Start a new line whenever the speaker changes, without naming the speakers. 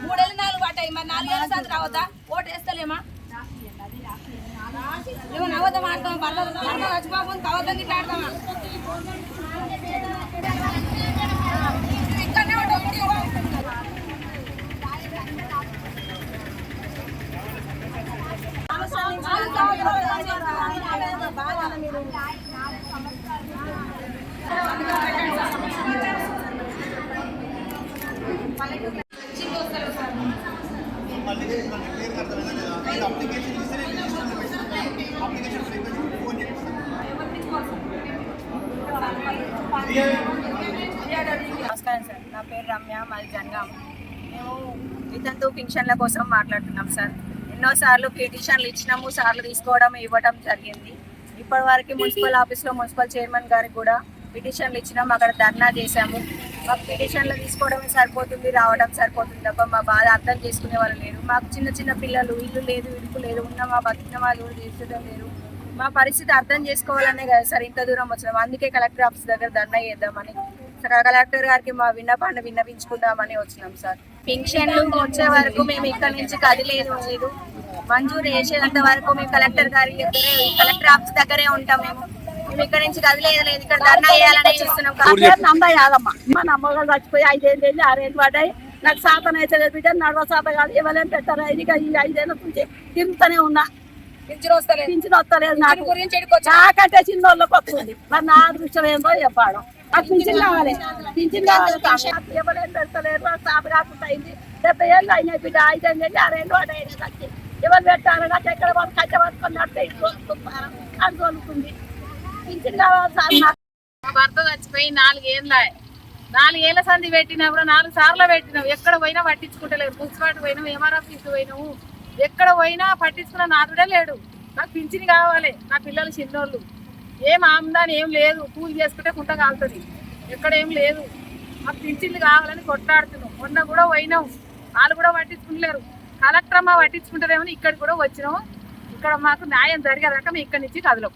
మూడేళ్ళు నాలుగు పట్టాయి మరి నాలుగేళ్ళ సంది రావద్దా ఏమన్నా అవద్దం ఆడతాం పర్లేదు పర్లేదు
నమస్కారం సార్. నా పేరు రమ్య మాది జనగాం. మేము వితంతు పింఛన్ల కోసం మాట్లాడుతున్నాం సార్. ఎన్నోసార్లు పిటిషన్లు ఇచ్చినాము సార్లు తీసుకోవడం ఇవ్వడం జరిగింది. ఇప్పటి వరకు మున్సిపల్ ఆఫీస్లో మున్సిపల్ చైర్మన్ గారికి కూడా పిటిషన్లు ఇచ్చినాము అక్కడ ధర్నా చేశాము. మాకు పిటిషన్లు తీసుకోవడమే సరిపోతుంది రావడం సరిపోతుంది తప్ప మా బాధ అర్థం చేసుకునే వాళ్ళు లేరు. మాకు చిన్న చిన్న పిల్లలు ఇల్లు లేదు ఇరుకు లేదు ఉన్న మా బతికిన వాళ్ళు కూడా తీర్చడం లేరు. మా పరిస్థితి అర్థం చేసుకోవాలనే కదా సార్ ఇంత దూరం వచ్చినాం. అందుకే కలెక్టర్ ఆఫీస్ దగ్గర దండ చేద్దామని కలెక్టర్ గారికి మా విన్నపాన్ని విన్నవించుకుందామని వచ్చినాం సార్. పింఛన్లు వచ్చే వరకు మేము ఇక్కడ నుంచి కదిలేదు లేదు. మంజూరు చేసేంత వరకు మేము కలెక్టర్ గారి దగ్గరే కలెక్టర్ ఆఫీస్ దగ్గరే ఉంటాం మేము. మేము ఇక్కడ నుంచి కదిలేదు లేదు ఇక్కడ ధర్నా చేయాలని చూస్తున్నాం
పేరు నంద యాదమ్మ మా నమ్మగారు చచ్చిపోయి ఐదేళ్ళు వెళ్ళి ఆరేళ్ళు పడ్డాయి. నాకు శాతం అయితే లేదు బిడ్డ నడవ శాతం కాదు ఇవ్వలేం పెట్టారు? ఐదుగా ఈ ఐదేళ్ళ నుంచి తింటూనే ఉన్నా.
పింఛన్ వస్తలేదు.
నాకు. నాకంటే చిన్న వాళ్ళకి వస్తుంది. మరి నా దృష్టి ఏందో చెప్పాడు నాకు పింఛన్ కావాలి. పింఛన్ కావాలి. ఇవ్వలేం పెడతలేరు శాప కాకుండా అయింది. డెబ్బై ఏళ్ళు అయినాయి బిడ్డ ఐదేళ్ళు వెళ్ళి ఆరేళ్ళు పడ్డాయి ఎవరు పెట్టారు? నాకు ఎక్కడ వాళ్ళు కట్ట పట్టుకొని నడితే ఇటు అది పింఛన్ కావాలి సార్ నాకు.
మా భర్త చచ్చిపోయి నాలుగేళ్ళ నాలుగేళ్ళ సంధి పెట్టినప్పుడు నాలుగు సార్లు పెట్టినావు. ఎక్కడ పోయినా పట్టించుకుంటలేరు మున్సిపాలిటీ పోయినావు ఎంఆర్ఆఫీస్కి పోయినావు. ఎక్కడ పోయినా పట్టించుకున్న నాదుడే లేడు. నాకు పింఛని కావాలి. నా పిల్లలు చిన్నోళ్ళు. ఏం ఆమ్దాని ఏం లేదు. పూజ చేసుకుంటే కుంట కాలుతుంది. ఎక్కడ ఏం లేదు. మాకు పింఛన్లు కావాలని కొట్లాడుతున్నాం. మొన్న కూడా పోయినాం. వాళ్ళు కూడా పట్టించుకుంటలేరు. కలెక్టర్ అమ్మ పట్టించుకుంటారేమని ఇక్కడ కూడా వచ్చినాము ఇక్కడ మాకు న్యాయం జరిగేదాకా మేము ఇక్కడి నుంచి కదలం